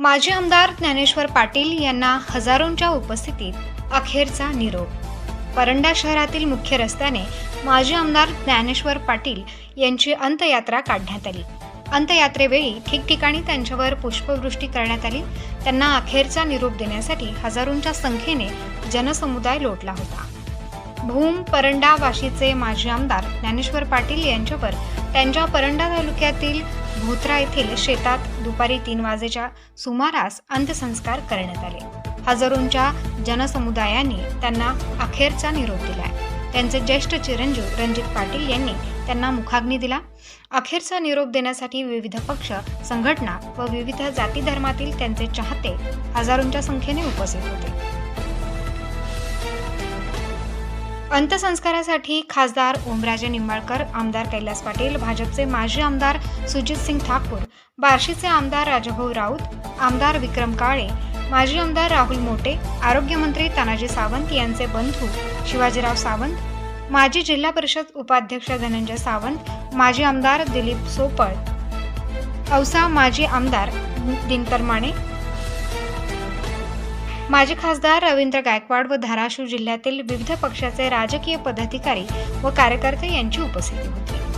माजी आमदार ज्ञानेश्वर पाटील यांना हजारोंच्या उपस्थितीत अखेरचा निरोप. परंडा शहरातील मुख्य रस्त्याने माजी आमदार ज्ञानेश्वर पाटील यांची अंत्ययात्रा काढण्यात आली. अंत्ययात्रेवेळी ठिकठिकाणी त्यांच्यावर पुष्पवृष्टी करण्यात आली. त्यांना अखेरचा निरोप देण्यासाठी हजारोंच्या संख्येने जनसमुदाय लोटला होता. भूम परंडा वाशीचे माजी आमदार ज्ञानेश्वर पाटील यांच्यावर त्यांच्या परंडा तालुक्यातील भोत्रा येथील शेतात दुपारी तीन वाजेच्या सुमारास अंत्यसंस्कार करण्यात आले. हजारोंच्या जनसमुदायाने त्यांना अखेरचा निरोप दिलाय. त्यांचे ज्येष्ठ चिरंजीव रणजित पाटील यांनी त्यांना मुखाग्नी दिला. अखेरचा निरोप देण्यासाठी विविध पक्ष संघटना व विविध जाती धर्मातील त्यांचे चाहते हजारोंच्या संख्येने उपस्थित होते. अंत्यसंस्कारासाठी खासदार ओमराजे निंबाळकर आमदार कैलास पाटील भाजपचे माजी आमदार सुजित सिंग ठाकूर बार्शीचे आमदार राजभाऊ राऊत आमदार विक्रम काळे माजी आमदार राहुल मोटे आरोग्यमंत्री तानाजी सावंत यांचे बंधू शिवाजीराव सावंत माजी जिल्हा परिषद उपाध्यक्ष धनंजय सावंत माजी आमदार दिलीप सोपळ औसा माजी आमदार दिनकर माने माजी खासदार रवींद्र गायकवाड व धाराशिव जिल्ह्यातील विविध पक्षाचे राजकीय पदाधिकारी व कार्यकर्ते यांची उपस्थिती होती.